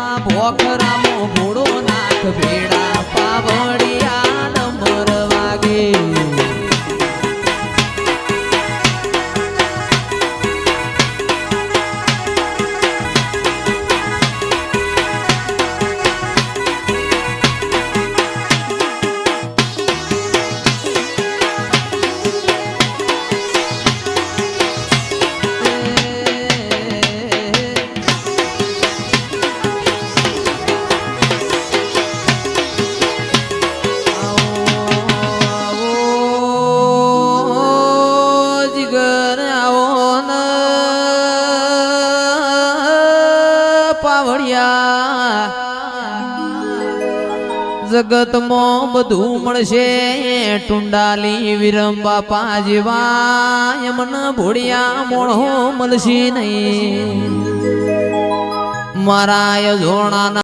એવા ભોખરામો ભોળો નાથ ભેડા પાવડિયા નંબર વાગે. પાવડિયા જગતમાં બધું મળશે. ટુંડાલી વિરમ બાપા જેવા એમન ભોળિયા મોણો મળશે નહીં. મારા યજોણાના